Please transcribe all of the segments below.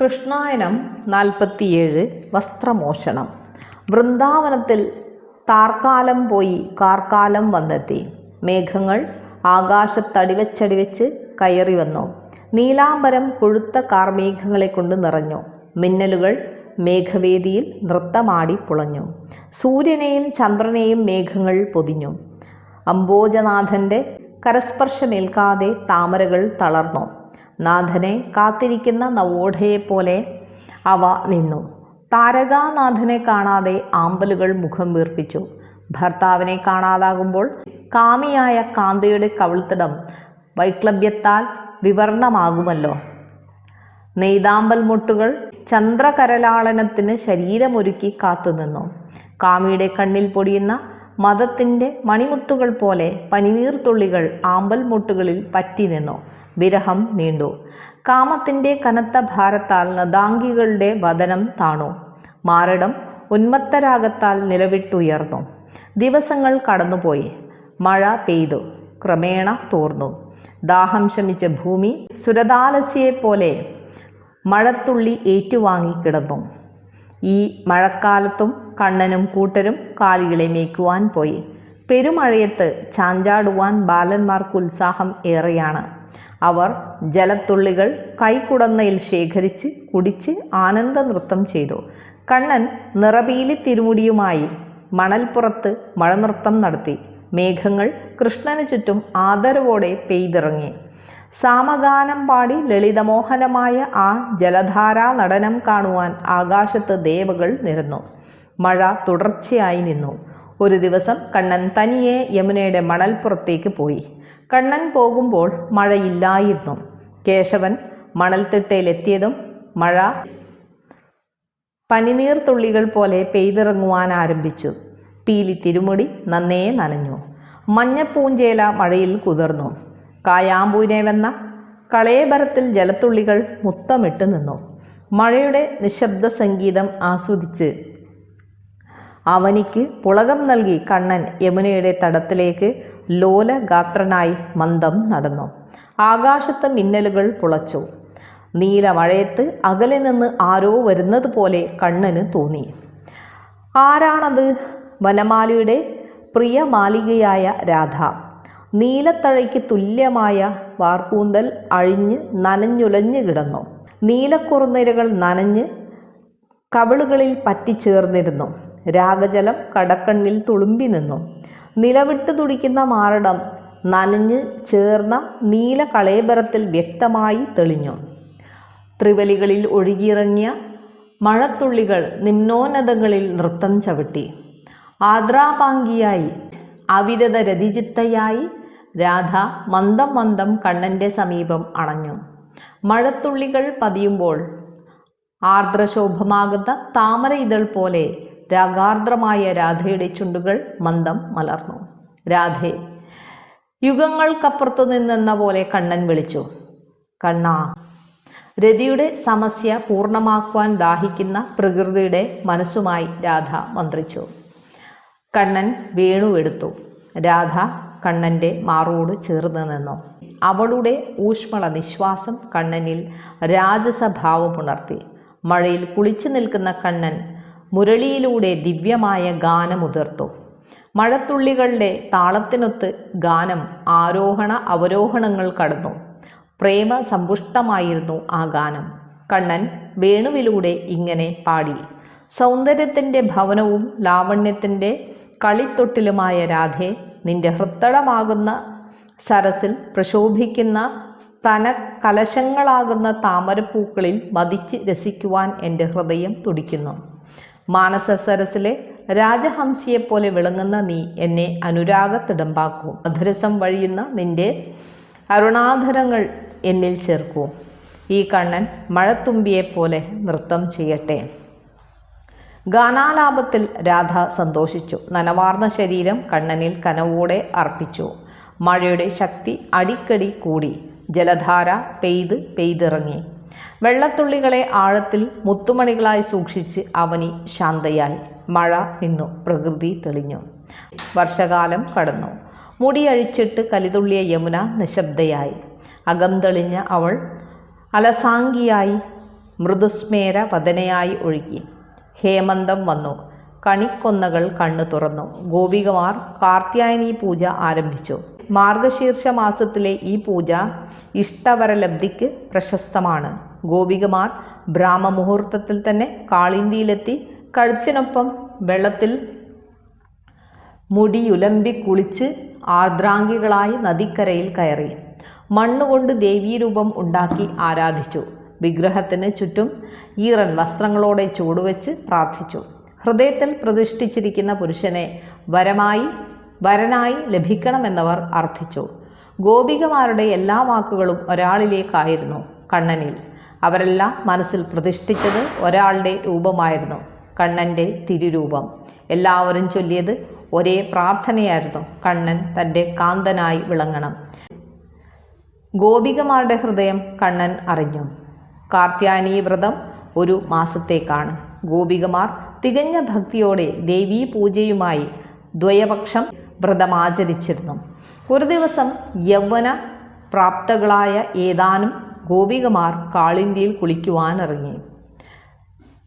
കൃഷ്ണായനം നാൽപ്പത്തിയേഴ് വസ്ത്രമോഷണം. വൃന്ദാവനത്തിൽ താർക്കാലം പോയി കാർക്കാലം വന്നെത്തി. മേഘങ്ങൾ ആകാശത്തടിവച്ചടിവെച്ച് കയറി വന്നു. നീലാംബരം കൊഴുത്ത കാർമേഘങ്ങളെ കൊണ്ട് നിറഞ്ഞു. മിന്നലുകൾ മേഘവേദിയിൽ നൃത്തമാടി പുളഞ്ഞു. സൂര്യനെയും ചന്ദ്രനെയും മേഘങ്ങൾ പൊതിഞ്ഞു. അംബോജനാഥന്റെ കരസ്പർശമേൽക്കാതെ താമരകൾ തളർന്നു. നാഥനെ കാത്തിരിക്കുന്ന നവോഢയെപ്പോലെ അവ നിന്നു. താരകാനാഥനെ കാണാതെ ആമ്പലുകൾ മുഖം വീർപ്പിച്ചു. ഭർത്താവിനെ കാണാതാകുമ്പോൾ കാമിയായ കാന്തയുടെ കവിൾത്തിടം വൈക്ലഭ്യത്താൽ വിവർണമാകുമല്ലോ. നെയ്താമ്പൽ മുട്ടുകൾ ചന്ദ്രകരലാളനത്തിന് ശരീരമൊരുക്കി കാത്തുനിന്നു കാമിയുടെ കണ്ണിൽ പൊടിയുന്ന മതത്തിന്റെ മണിമുത്തുകൾ പോലെ പനിനീർത്തുള്ളികൾ ആമ്പൽ മുട്ടുകളിൽ പറ്റി നിന്നു. വിരഹം നീണ്ടു. കാമത്തിന്റെ കനത്ത ഭാരത്താൽ നദാംഗികളുടെ വതനം താണു. മാറിടം ഉന്മത്തരാഗത്താൽ നിലവിട്ടുയർന്നു. ദിവസങ്ങൾ കടന്നുപോയി. മഴ പെയ്തു. ക്രമേണ തോർന്നു. ദാഹം ശമിച്ച ഭൂമി സുരതാലസിയെപ്പോലെ മഴത്തുള്ളി ഏറ്റുവാങ്ങി കിടന്നു. ഈ മഴക്കാലത്തും കണ്ണനും കൂട്ടരും കാലികളെ മേയ്ക്കുവാൻ പോയി. പെരുമഴയത്ത് ചാഞ്ചാടുവാൻ ബാലന്മാർക്ക് ഉത്സാഹം ഏറെയാണ്. അവർ ജലത്തുള്ളികൾ കൈക്കുടന്നയിൽ ശേഖരിച്ച് കുടിച്ച് ആനന്ദ നൃത്തം ചെയ്തു. കണ്ണൻ നിറപീലി തിരുമുടിയുമായി മണൽപ്പുറത്ത് മഴനൃത്തം നടത്തി. മേഘങ്ങൾ കൃഷ്ണന് ചുറ്റും ആദരവോടെ പെയ്തിറങ്ങി. സാമഗാനം പാടി ലളിതമോഹനമായ ആ ജലധാരാ നടനം കാണുവാൻ ആകാശത്ത് ദേവകൾ നിരന്നു. മഴ തുടർച്ചയായി നിന്നു. ഒരു ദിവസം കണ്ണൻ തനിയെ യമുനയുടെ മണൽപ്പുറത്തേക്ക് പോയി. കണ്ണൻ പോകുമ്പോൾ മഴയില്ലായിരുന്നു. കേശവൻ മണൽത്തിട്ടയിലെത്തിയതും മഴ പനിനീർ തുള്ളികൾ പോലെ പെയ്തിറങ്ങുവാൻ ആരംഭിച്ചു. പീലി തിരുമുടി നന്നേ നനഞ്ഞു. മഞ്ഞപ്പൂഞ്ചേല മഴയിൽ കുതിർന്നു. കായാമ്പൂനെ വെന്ന കളയബരത്തിൽ ജലത്തുള്ളികൾ മുത്തമിട്ട് നിന്നു. മഴയുടെ നിശബ്ദ സംഗീതം ആസ്വദിച്ച് അവനിക്ക് പുളകം നൽകി കണ്ണൻ യമുനയുടെ തടത്തിലേക്ക് ലോലഗാത്രനായി മന്ദം നടന്നു. ആകാശത്ത് മിന്നലുകൾ പുളച്ചു. നീലമഴയത്ത് അകലെ നിന്ന് ആരോ വരുന്നത് പോലെ കണ്ണന് തോന്നി. ആരാണത്? വനമാലയുടെ പ്രിയ മാലികയായ രാധ. നീലത്തഴയ്ക്ക് തുല്യമായ വാർക്കൂന്തൽ അഴിഞ്ഞ് നനഞ്ഞുലഞ്ഞു കിടന്നു. നീലക്കുറുനിരകൾ നനഞ്ഞ് കവിളുകളിൽ പറ്റിച്ചേർന്നിരുന്നു. രാഗജലം കടക്കണ്ണിൽ തുളുമ്പി നിന്നു നിലവിട്ട് തുടിക്കുന്ന മാരടം നനഞ്ഞ് ചേർന്ന നീല കളേബരത്തിൽ വ്യക്തമായി തെളിഞ്ഞു. ത്രിവലികളിൽ ഒഴുകിയിറങ്ങിയ മഴത്തുള്ളികൾ നിമ്നോന്നതങ്ങളിൽ നൃത്തം ചവിട്ടി. ആദ്രാപാങ്കിയായി അവിരത രതിചിത്തയായി രാധ മന്ദം മന്ദം കണ്ണന്റെ സമീപം അണഞ്ഞു. മഴത്തുള്ളികൾ പതിയുമ്പോൾ ആർദ്രശോഭമാകുന്ന താമര ഇതൾ പോലെ രാഗാർദ്രമായ രാധയുടെ ചുണ്ടുകൾ മന്ദം മലർന്നു. രാധെ യുഗങ്ങൾക്കപ്പുറത്തു നിന്നെന്ന പോലെ കണ്ണൻ വിളിച്ചു. കണ്ണാ രതിയുടെ സമസ്യ പൂർണമാക്കുവാൻ ദാഹിക്കുന്ന പ്രകൃതിയുടെ മനസ്സുമായി രാധ മന്ത്രിച്ചു. കണ്ണൻ വേണുവെടുത്തു രാധ കണ്ണന്റെ മാറോട് ചേർന്ന് നിന്നു. അവളുടെ ഊഷ്മള നിശ്വാസം കണ്ണനിൽ രാജസഭാവമുണർത്തി മഴയിൽ കുളിച്ചു നിൽക്കുന്ന കണ്ണൻ മുരളിയിലൂടെ ദിവ്യമായ ഗാനമുതിർത്തു. മഴത്തുള്ളികളുടെ താളത്തിനൊത്ത് ഗാനം ആരോഹണ അവരോഹണങ്ങൾ കടന്നു. പ്രേമ സമ്പുഷ്ടമായിരുന്നു ആ ഗാനം. കണ്ണൻ വേണുവിലൂടെ ഇങ്ങനെ പാടി. സൗന്ദര്യത്തിന്റെ ഭവനവും ലാവണ്യത്തിന്റെ കളിത്തൊട്ടിലുമായ രാധെ നിന്റെ ഹൃത്തടമാകുന്ന സരസിൽ പ്രശോഭിക്കുന്ന സ്തന കലശങ്ങളാകുന്ന താമരപ്പൂക്കളിൽ മതിച്ച് രസിക്കുവാൻ എന്റെ ഹൃദയം തുടിക്കുന്നു. മാനസ സരസിലെ രാജഹംസിയെപ്പോലെ വിളങ്ങുന്ന നീ എന്നെ അനുരാഗത്തിടമ്പാക്കൂ. മധുരസം വഴിയുന്ന നിന്റെ അരുണാധരങ്ങൾ എന്നിൽ ചേർക്കൂ. ഈ കണ്ണൻ മഴത്തുമ്പിയെപ്പോലെ നൃത്തം ചെയ്യട്ടെ. ഗാനാലാപത്തിൽ രാധ സന്തോഷിച്ചു. നനവാർന്ന ശരീരം കണ്ണനിൽ കനവോടെ അർപ്പിച്ചു. മഴയുടെ ശക്തി അടിക്കടി കൂടി. ജലധാര പെയ്ത് പെയ്തിറങ്ങി. വെള്ളത്തുള്ളികളെ ആഴത്തിൽ മുത്തുമണികളായി സൂക്ഷിച്ച് അവനി ശാന്തയായി. മഴ നിന്നു പ്രകൃതി തെളിഞ്ഞു. വർഷകാലം കടന്നു. മുടിയഴിച്ചിട്ട് കലിതുള്ളിയ യമുന നിശബ്ദയായി. അകം തെളിഞ്ഞ അവൾ അലസാംഗിയായി മൃദുസ്മേര വദനയായി ഒഴുകി. ഹേമന്തം വന്നു. കണിക്കൊന്നകൾ കണ്ണു തുറന്നു. ഗോപികമാർ കാർത്യായനി പൂജ ആരംഭിച്ചു. മാർഗശീർഷ മാസത്തിലെ ഈ പൂജ ഇഷ്ടവരലബ്ധിക്ക് പ്രശസ്തമാണ്. ഗോപികമാർ ബ്രാഹ്മമുഹൂർത്തത്തിൽ തന്നെ കാളിന്തിയിലെത്തി കഴുത്തിനൊപ്പം വെള്ളത്തിൽ മുടിയുലമ്പി കുളിച്ച് ആർദ്രാംഗികളായി നദിക്കരയിൽ കയറി. മണ്ണുകൊണ്ട് ദേവീരൂപം ഉണ്ടാക്കി ആരാധിച്ചു. വിഗ്രഹത്തിന് ചുറ്റും ഈറൻ വസ്ത്രങ്ങളോടെ ചൂടുവെച്ച് പ്രാർത്ഥിച്ചു. ഹൃദയത്തിൽ പ്രതിഷ്ഠിച്ചിരിക്കുന്ന പുരുഷനെ വരമായി വരനായി ലഭിക്കണമെന്നവർ അർത്ഥിച്ചു. ഗോപികമാരുടെ എല്ലാ വാക്കുകളും ഒരാളിലേക്കായിരുന്നു കണ്ണനിൽ. അവരെല്ലാം മനസ്സിൽ പ്രതിഷ്ഠിച്ചത് ഒരാളുടെ രൂപമായിരുന്നു കണ്ണന്റെ തിരുരൂപം. എല്ലാവരും ചൊല്ലിയത് ഒരേ പ്രാർത്ഥനയായിരുന്നു കണ്ണൻ തന്റെ കാന്തനായി വിളങ്ങണം. ഗോപികമാരുടെ ഹൃദയം കണ്ണൻ അറിഞ്ഞു. കാർത്യാനീ വ്രതം ഒരു മാസത്തേക്കാണ്. ഗോപികമാർ തികഞ്ഞ ഭക്തിയോടെ ദേവീ പൂജയുമായി ദ്വയപക്ഷം വ്രതമാചരിച്ചിരുന്നു. ഒരു ദിവസം യൗവന പ്രാപ്തകളായ ഏതാനും ഗോപികമാർ കാളിന്തിയിൽ കുളിക്കുവാനിറങ്ങി.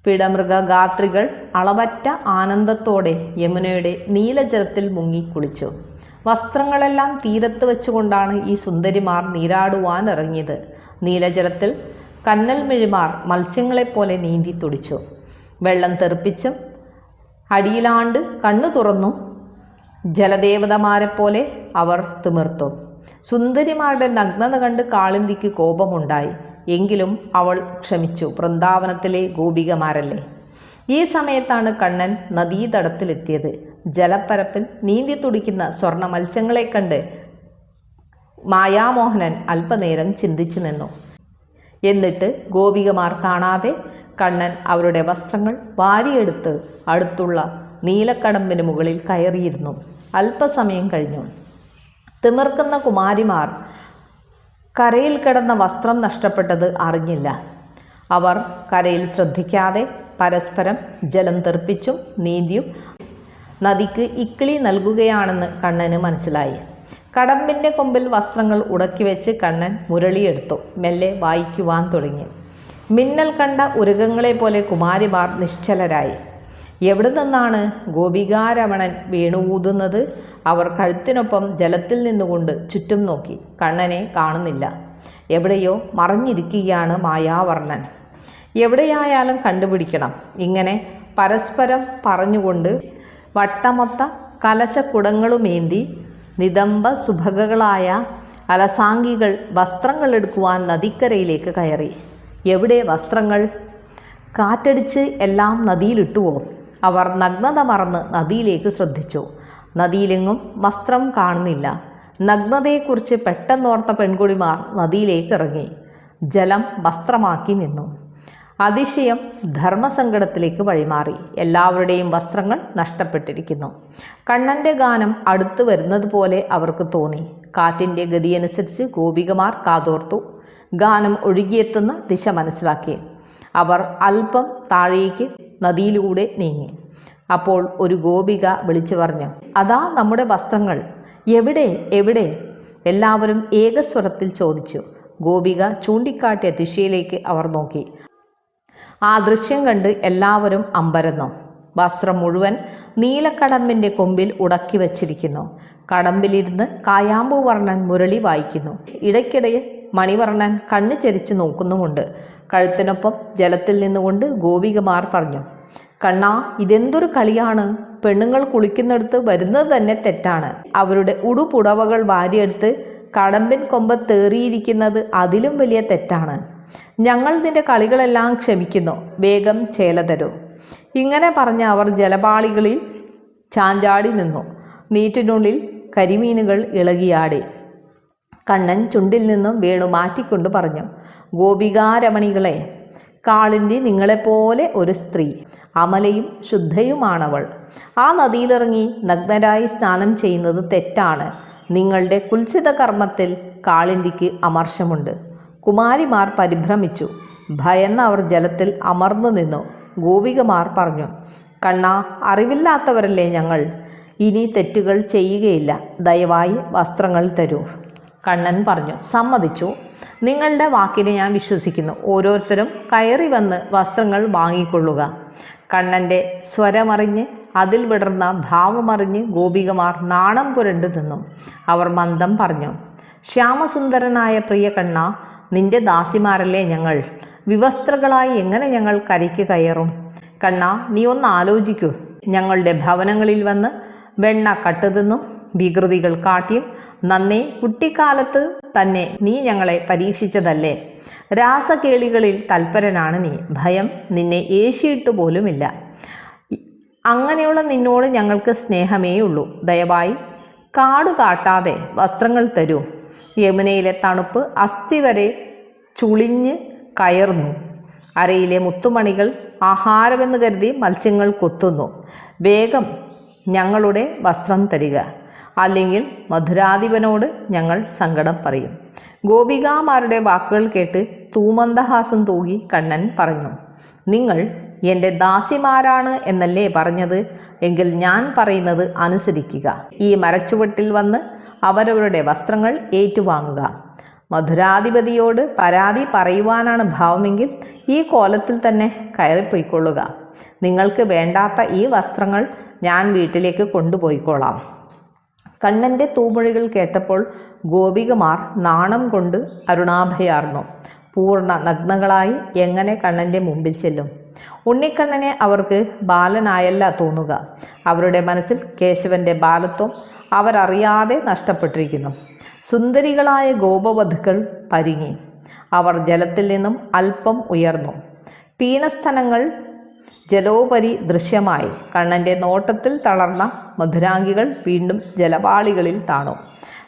പിടമൃഗഗാത്രികൾ അളവറ്റ ആനന്ദത്തോടെ യമുനയുടെ നീലജലത്തിൽ മുങ്ങി കുളിച്ചു. വസ്ത്രങ്ങളെല്ലാം തീരത്ത് വെച്ചുകൊണ്ടാണ് ഈ സുന്ദരിമാർ നീരാടുവാൻ ഇറങ്ങിയത് നീലജലത്തിൽ കന്നൽ മിഴിമാർ മത്സ്യങ്ങളെപ്പോലെ നീന്തി തുടിച്ചു. വെള്ളം തെറിപ്പിച്ചും അടിയിലാണ്ട് കണ്ണു തുറന്നു ജലദേവതമാരെപ്പോലെ അവർ തിമിർത്തു. സുന്ദരിമാരുടെ നഗ്നത കണ്ട് കാളിന്തിക്ക് കോപമുണ്ടായി. എങ്കിലും അവൾ ക്ഷമിച്ചു. വൃന്ദാവനത്തിലെ ഗോപികമാരല്ലേ? ഈ സമയത്താണ് കണ്ണൻ നദീതടത്തിലെത്തിയത്. ജലപ്പരപ്പിൽ നീന്തി തുടിക്കുന്ന സ്വർണ മത്സ്യങ്ങളെ കണ്ട് മായാമോഹനൻ അല്പനേരം ചിന്തിച്ചു നിന്നു. എന്നിട്ട് ഗോപികമാർ കാണാതെ കണ്ണൻ അവരുടെ വസ്ത്രങ്ങൾ വാരിയെടുത്ത് അടുത്തുള്ള നീലക്കടമ്പിന് മുകളിൽ കയറിയിരുന്നു. അല്പസമയം കഴിഞ്ഞു. തിമിർക്കുന്ന കുമാരിമാർ കരയിൽ കിടന്ന വസ്ത്രം നഷ്ടപ്പെട്ടത് അറിഞ്ഞില്ല. അവർ കരയിൽ ശ്രദ്ധിക്കാതെ പരസ്പരം ജലം തെറിപ്പിച്ചും നീന്തിയും നദിക്ക് ഇക്കിളി നൽകുകയാണെന്ന് കണ്ണന് മനസ്സിലായി. കടമ്പിന്റെ കൊമ്പിൽ വസ്ത്രങ്ങൾ ഉടക്കി വെച്ച് കണ്ണൻ മുരളിയെടുത്തു. മെല്ലെ വായിക്കുവാൻ തുടങ്ങി. മിന്നൽ കണ്ട ഉരുകങ്ങളെ പോലെ കുമാരിമാർ നിശ്ചലരായി. എവിടെ നിന്നാണ് ഗോപികാരമണൻ വീണുകൂതുന്നത്? അവർ കഴുത്തിനൊപ്പം ജലത്തിൽ നിന്നുകൊണ്ട് ചുറ്റും നോക്കി. കണ്ണനെ കാണുന്നില്ല. എവിടെയോ മറിഞ്ഞിരിക്കുകയാണ് മായാവർണൻ. എവിടെയായാലും കണ്ടുപിടിക്കണം. ഇങ്ങനെ പരസ്പരം പറഞ്ഞുകൊണ്ട് വട്ടമൊത്ത കലശക്കുടങ്ങളുമേന്തി നിതംബ സുഭഗകളായ അലസാംഗികൾ വസ്ത്രങ്ങൾ എടുക്കുവാൻ നദിക്കരയിലേക്ക് കയറി. എവിടെ വസ്ത്രങ്ങൾ? കാറ്റടിച്ച് എല്ലാം നദിയിലിട്ടുവോ? അവർ നഗ്നത മറന്ന് നദിയിലേക്ക് ശ്രദ്ധിച്ചു. നദിയിലെങ്ങും വസ്ത്രം കാണുന്നില്ല. നഗ്നതയെക്കുറിച്ച് പെട്ടെന്നോർത്ത പെൺകുടിമാർ നദിയിലേക്ക് ഇറങ്ങി. ജലം വസ്ത്രമാക്കി നിന്നു. അതിശയം ധർമ്മസങ്കടത്തിലേക്ക് വഴിമാറി. എല്ലാവരുടെയും വസ്ത്രങ്ങൾ നഷ്ടപ്പെട്ടിരിക്കുന്നു. കണ്ണന്റെ ഗാനം അടുത്തു വരുന്നത് പോലെ അവർക്ക് തോന്നി. കാറ്റിന്റെ ഗതിയനുസരിച്ച് ഗോപികമാർ കാതോർത്തു. ഗാനം ഒഴുകിയെത്തുന്ന ദിശ മനസ്സിലാക്കി. അവർ അല്പം താഴേക്ക് നദിയിലൂടെ നീങ്ങി. അപ്പോൾ ഒരു ഗോപിക വിളിച്ചു പറഞ്ഞു അതാ നമ്മുടെ വസ്ത്രങ്ങൾ. എവിടെ എവിടെ? എല്ലാവരും ഏകസ്വരത്തിൽ ചോദിച്ചു. ഗോപിക ചൂണ്ടിക്കാട്ടിയ ദിശയിലേക്ക് അവർ നോക്കി. ആ ദൃശ്യം കണ്ട് എല്ലാവരും അമ്പരന്നു. വസ്ത്രം മുഴുവൻ നീലക്കടമ്പിന്റെ കൊമ്പിൽ ഉടക്കി വച്ചിരിക്കുന്നു. കടമ്പിലിരുന്ന് കായാമ്പൂ വർണൻ മുരളി വായിക്കുന്നു. ഇടയ്ക്കിടെ മണിവർണൻ കണ്ണു ചരിച്ച് നോക്കുന്നുമുണ്ട്. കഴുത്തിനൊപ്പം ജലത്തിൽ നിന്നുകൊണ്ട് ഗോപികമാർ പറഞ്ഞു കണ്ണാ ഇതെന്തൊരു കളിയാണ്? പെണ്ണുങ്ങൾ കുളിക്കുന്നിടത്ത് വരുന്നത് തന്നെ തെറ്റാണ്. അവരുടെ ഉടുപുടവകൾ വാരിയെടുത്ത് കടമ്പിൻ കൊമ്പത്തേറിയിരിക്കുന്നത് അതിലും വലിയ തെറ്റാണ്. ഞങ്ങൾ നിന്റെ കളികളെല്ലാം ക്ഷമിക്കുന്നു. വേഗം ചേല തരൂ. ഇങ്ങനെ പറഞ്ഞ അവർ ജലപാളികളിൽ ചാഞ്ചാടി നിന്നു. നീറ്റിനുള്ളിൽ കരിമീനുകൾ ഇളകിയാടി. കണ്ണൻ ചുണ്ടിൽ നിന്നും വേണു മാറ്റിക്കൊണ്ട് പറഞ്ഞു ഗോപികാരമണികളെ കാളിന്തി നിങ്ങളെപ്പോലെ ഒരു സ്ത്രീ അമലയും ശുദ്ധയുമാണവൾ. ആ നദിയിലിറങ്ങി നഗ്നരായി സ്നാനം ചെയ്യുന്നത് തെറ്റാണ്. നിങ്ങളുടെ കുൽസിത കർമ്മത്തിൽ കാളിന്തിക്ക് അമർഷമുണ്ട് കുമാരിമാർ പരിഭ്രമിച്ചു. ഭയന്ന് അവർ ജലത്തിൽ അമർന്നു നിന്നു. ഗോപികമാർ പറഞ്ഞു കണ്ണ അറിവില്ലാത്തവരല്ലേ ഞങ്ങൾ? ഇനി തെറ്റുകൾ ചെയ്യുകയില്ല. ദയവായി വസ്ത്രങ്ങൾ തരൂ. കണ്ണൻ പറഞ്ഞു സമ്മതിച്ചു. നിങ്ങളുടെ വാക്കിനെ ഞാൻ വിശ്വസിക്കുന്നു. ഓരോരുത്തരും കയറി വന്ന് വസ്ത്രങ്ങൾ വാങ്ങിക്കൊള്ളുക. കണ്ണന്റെ സ്വരമറിഞ്ഞ് അതിൽ വിടർന്ന ഭാവമറിഞ്ഞ് ഗോപികമാർ നാണം പുരണ്ടു നിന്നു. അവർ മന്ദം പറഞ്ഞു ശ്യാമസുന്ദരനായ പ്രിയ കണ്ണ നിന്റെ ദാസിമാരല്ലേ ഞങ്ങൾ? വിവസ്ത്രകളായി എങ്ങനെ ഞങ്ങൾ കരയ്ക്ക് കയറും? കണ്ണ നീ ഒന്ന് ആലോചിക്കൂ. ഞങ്ങളുടെ ഭവനങ്ങളിൽ വന്ന് വെണ്ണ കട്ടുതിന്നും വികൃതികൾ കാട്ടിയും നന്നേ കുട്ടിക്കാലത്ത് തന്നെ നീ ഞങ്ങളെ പരീക്ഷിച്ചതല്ലേ. രാസകേളികളിൽ തൽപരനാണ് നീ. ഭയം നിന്നെ ഏശിയിട്ട് പോലുമില്ല. അങ്ങനെയുള്ള നിന്നോട് ഞങ്ങൾക്ക് സ്നേഹമേ ഉള്ളൂ ദയവായി കാട് കാട്ടാതെ വസ്ത്രങ്ങൾ തരൂ. യമുനയിലെ തണുപ്പ് അസ്ഥി വരെ ചുളിഞ്ഞ് കയറുന്നു. അരയിലെ മുത്തുമണികൾ ആഹാരമെന്ന് കരുതി മത്സ്യങ്ങൾ കൊത്തുന്നു. വേഗം ഞങ്ങളുടെ വസ്ത്രം തരിക. അല്ലെങ്കിൽ മധുരാധിപനോട് ഞങ്ങൾ സങ്കടം പറയും. ഗോപികാമാരുടെ വാക്കുകൾ കേട്ട് തൂമന്ദഹാസം തൂകി കണ്ണൻ പറഞ്ഞു നിങ്ങൾ എന്റെ ദാസിമാരാണ് എന്നല്ലേ പറഞ്ഞത്? എങ്കിൽ ഞാൻ പറയുന്നത് അനുസരിക്കുക. ഈ മരച്ചുവട്ടിൽ വന്ന് അവരവരുടെ വസ്ത്രങ്ങൾ ഏറ്റുവാങ്ങുക. മധുരാധിപതിയോട് പരാതി പറയുവാനാണ് ഭാവമെങ്കിൽ ഈ കോലത്തിൽ തന്നെ കയറിപ്പോയിക്കൊള്ളുക. നിങ്ങൾക്ക് വേണ്ടാത്ത ഈ വസ്ത്രങ്ങൾ ഞാൻ വീട്ടിലേക്ക് കൊണ്ടുപോയിക്കോളാം. കണ്ണന്റെ തൂമൊഴികൾ കേട്ടപ്പോൾ ഗോപികമാർ നാണം കൊണ്ട് അരുണാഭയാർന്നു. പൂർണ നഗ്നകളായി എങ്ങനെ കണ്ണന്റെ മുമ്പിൽ ചെല്ലും? ഉണ്ണിക്കണ്ണനെ അവർക്ക് ബാലനായല്ല തോന്നുക. അവരുടെ മനസ്സിൽ കേശവന്റെ ബാലത്വം അവരറിയാതെ നഷ്ടപ്പെട്ടിരിക്കുന്നു. സുന്ദരികളായ ഗോപവധുക്കൾ പരിങ്ങി. അവർ ജലത്തിൽ നിന്നും അല്പം ഉയർന്നു. പീനസ്ഥലങ്ങൾ ജലോപരി ദൃശ്യമായി. കണ്ണന്റെ നോട്ടത്തിൽ തളർന്ന മധുരാംഗികൾ വീണ്ടും ജലപാളികളിൽ താണു.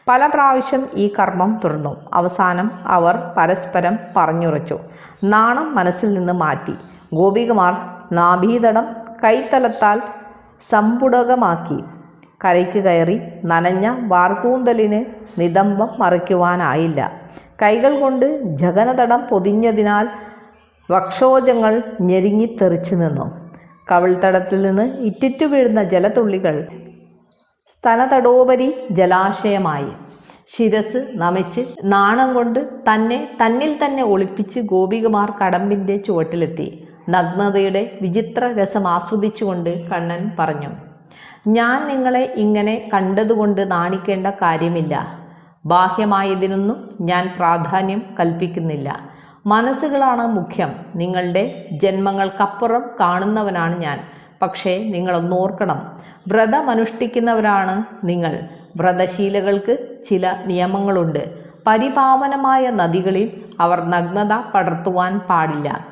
പല പ്രാവശ്യം ഈ കർമ്മം തുടർന്നു. അവസാനം അവർ പരസ്പരം പറഞ്ഞുറച്ചു. നാണം മനസ്സിൽ നിന്ന് മാറ്റി. ഗോപികുമാർ നാഭീതടം കൈത്തലത്താൽ സമ്പുടകമാക്കി. കരയ്ക്ക് കയറി നനഞ്ഞ വാർക്കൂന്തലിന് നിതംബം മറിക്കുവാനായില്ല. കൈകൾ കൊണ്ട് ജഗനതടം പൊതിഞ്ഞതിനാൽ വക്ഷോജങ്ങൾ ഞെരുങ്ങിത്തെറിച്ചു നിന്നു. കവിൾത്തടത്തിൽ നിന്ന് ഇറ്റിറ്റു വീഴുന്ന ജലത്തുള്ളികൾ സ്ഥലതടോപരി ജലാശയമായി. ശിരസ് നമിച്ച് നാണം കൊണ്ട് തന്നെ തന്നിൽ തന്നെ ഒളിപ്പിച്ച് ഗോപികുമാർ കടമ്പിന്റെ ചുവട്ടിലെത്തി. നഗ്നതയുടെ വിചിത്ര രസം ആസ്വദിച്ചുകൊണ്ട് കണ്ണൻ പറഞ്ഞു ഞാൻ നിങ്ങളെ ഇങ്ങനെ കണ്ടതുകൊണ്ട് നാണിക്കേണ്ട കാര്യമില്ല. ബാഹ്യമായതിനൊന്നും ഞാൻ പ്രാധാന്യം കൽപ്പിക്കുന്നില്ല. മനസ്സുകളാണ് മുഖ്യം. നിങ്ങളുടെ ജന്മങ്ങൾക്കപ്പുറം കാണുന്നവനാണ് ഞാൻ. പക്ഷേ നിങ്ങളൊന്നോർക്കണം വ്രതമനുഷ്ഠിക്കുന്നവരാണ് നിങ്ങൾ. വ്രതശീലകൾക്ക് ചില നിയമങ്ങളുണ്ട്. പരിപാവനമായ നദികളിൽ അവർ നഗ്നത പടർത്തുവാൻ പാടില്ല.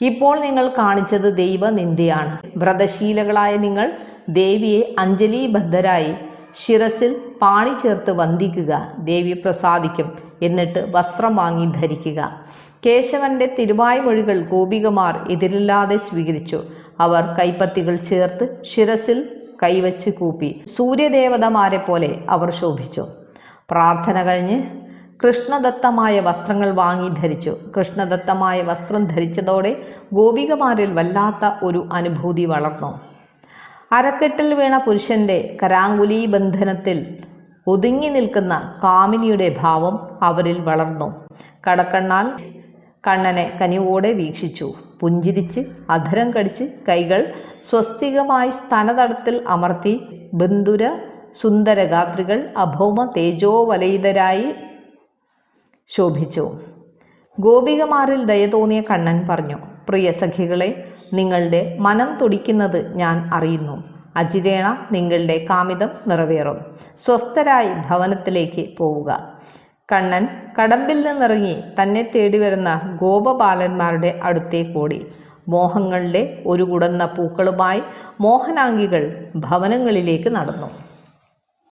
ഇപ്പോൾ നിങ്ങൾ കാണിച്ചത് ദൈവനിന്ദയാണ്. വ്രതശീലകളായ നിങ്ങൾ ദേവിയെ അഞ്ജലിബദ്ധരായി ശിരസിൽ പാണി ചേർത്ത് വന്ദിക്കുക. ദേവി പ്രസാദിക്കും. എന്നിട്ട് വസ്ത്രം വാങ്ങി ധരിക്കുക. കേശവന്റെ തിരുവായ്മൊഴികൾ ഗോപികമാർ എതിരില്ലാതെ സ്വീകരിച്ചു. അവർ കൈപ്പത്തികൾ ചേർത്ത് ശിരസിൽ കൈവച്ച് കൂപ്പി സൂര്യദേവതമാരെ പോലെ അവർ ശോഭിച്ചു. പ്രാർത്ഥന കഴിഞ്ഞ് കൃഷ്ണദത്തമായ വസ്ത്രങ്ങൾ വാങ്ങി ധരിച്ചു. കൃഷ്ണദത്തമായ വസ്ത്രം ധരിച്ചതോടെ ഗോപികമാരിൽ വല്ലാത്ത ഒരു അനുഭൂതി വളർന്നു. അരക്കെട്ടിൽ വീണ പുരുഷന്റെ കരാങ്കുലി ബന്ധനത്തിൽ ഒതുങ്ങി നിൽക്കുന്ന കാമിനിയുടെ ഭാവം അവരിൽ വളർന്നു. കടക്കണ്ണാൽ കണ്ണനെ കനിവോടെ വീക്ഷിച്ചു. പുഞ്ചിരിച്ച് അധരം കടിച്ച് കൈകൾ സ്വസ്തികമായി സ്ഥാനതടത്തിൽ അമർത്തി ബന്ധുര സുന്ദരഗാത്രികൾ അഭൗമ തേജോവലയിതരായി ശോഭിച്ചു. ഗോപികമാരിൽ ദയ തോന്നിയ കണ്ണൻ പറഞ്ഞു പ്രിയ സഖികളെ നിങ്ങളുടെ മനം തുടിക്കുന്നത് ഞാൻ അറിയുന്നു. അജിരേണ നിങ്ങളുടെ കാമിതം നിറവേറും. സ്വസ്ഥരായി ഭവനത്തിലേക്ക് പോവുക. കണ്ണൻ കടമ്പിൽ നിന്നിറങ്ങി തന്നെ തേടി വരുന്ന ഗോപബാലന്മാരുടെ അടുത്തേക്കോടി മോഹങ്ങളുടെ ഒരു കുടന്ന പൂക്കളുമായി മോഹനാംഗികൾ ഭവനങ്ങളിലേക്ക് നടന്നു.